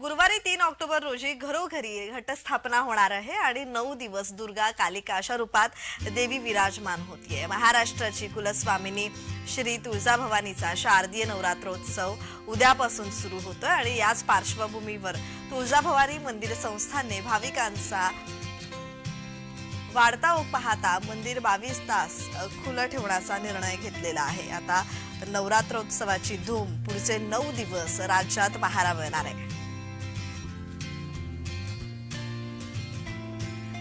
गुरुवारी तीन ऑक्टोबर रोजी घरोघरी घटस्थापना होणार आहे आणि नऊ दिवस दुर्गा कालिका अशा रूपात देवी विराजमान होतीये. महाराष्ट्राची कुलस्वामिनी श्री तुळजाभवानीचा शारदीय नवरात्रोत्सव उद्यापासून सुरू होतोय आणि याच पार्श्वभूमीवर तुळजाभवानी मंदिर संस्थाने भाविकांचा वाढता पाहता मंदिर बावीस तास खुलं ठेवण्याचा निर्णय घेतलेला आहे. आता नवरात्रोत्सवाची धूम पुढचे नऊ दिवस राज्यात पहारा मिळणार आहे.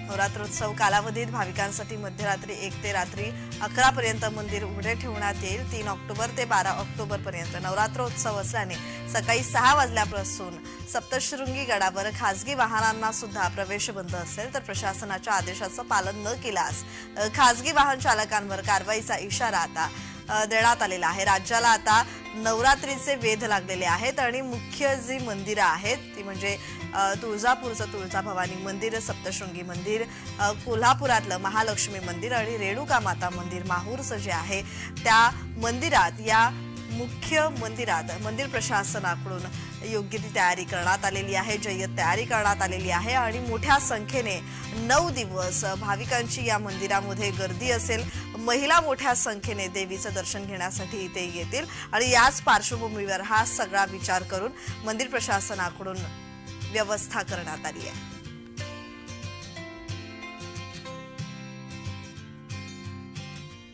नवरात्रोत्सव कालावधीत भाविकांसाठी मध्यरात्री एक ते रात्री अकरा पर्यंत मंदिर उघडे ठेवण्यात येईल. तीन ऑक्टोबर ते बारा ऑक्टोबर पर्यंत नवरात्रोत्सव असल्याने सकाळी सहा वाजल्यापासून सप्तशृंगी गडावर खासगी वाहनांना सुद्धा प्रवेश बंद असेल तर प्रशासनाच्या आदेशाचं पालन न केल्यास खासगी वाहन चालकांवर कारवाईचा इशारा आता देण्यात आलेला आहे. राज्याला आता नवरात्रीचे वेध लागलेले आहेत आणि मुख्य जी मंदिरं आहेत ती म्हणजे तुळजापूरचं तुळजाभवानी मंदिर सप्तशृंगी मंदिर कोल्हापुरातलं महालक्ष्मी मंदिर आणि रेणुका माता मंदिर माहूरचं जे आहे त्या मंदिरात या मुख्य मंदिरात मंदिर प्रशासनाकडून योग्य ती तयारी करण्यात आलेली आहे जय्यत तयारी करण्यात आलेली आहे आणि मोठ्या संख्येने नऊ दिवस भाविकांची या मंदिरामध्ये गर्दी असेल. महिला मोठ्या संख्येने देवीचं दर्शन घेण्यासाठी इथे येतील आणि याच पार्श्वभूमीवर हा सगळा विचार करून मंदिर प्रशासनाकडून व्यवस्था करण्यात आली आहे.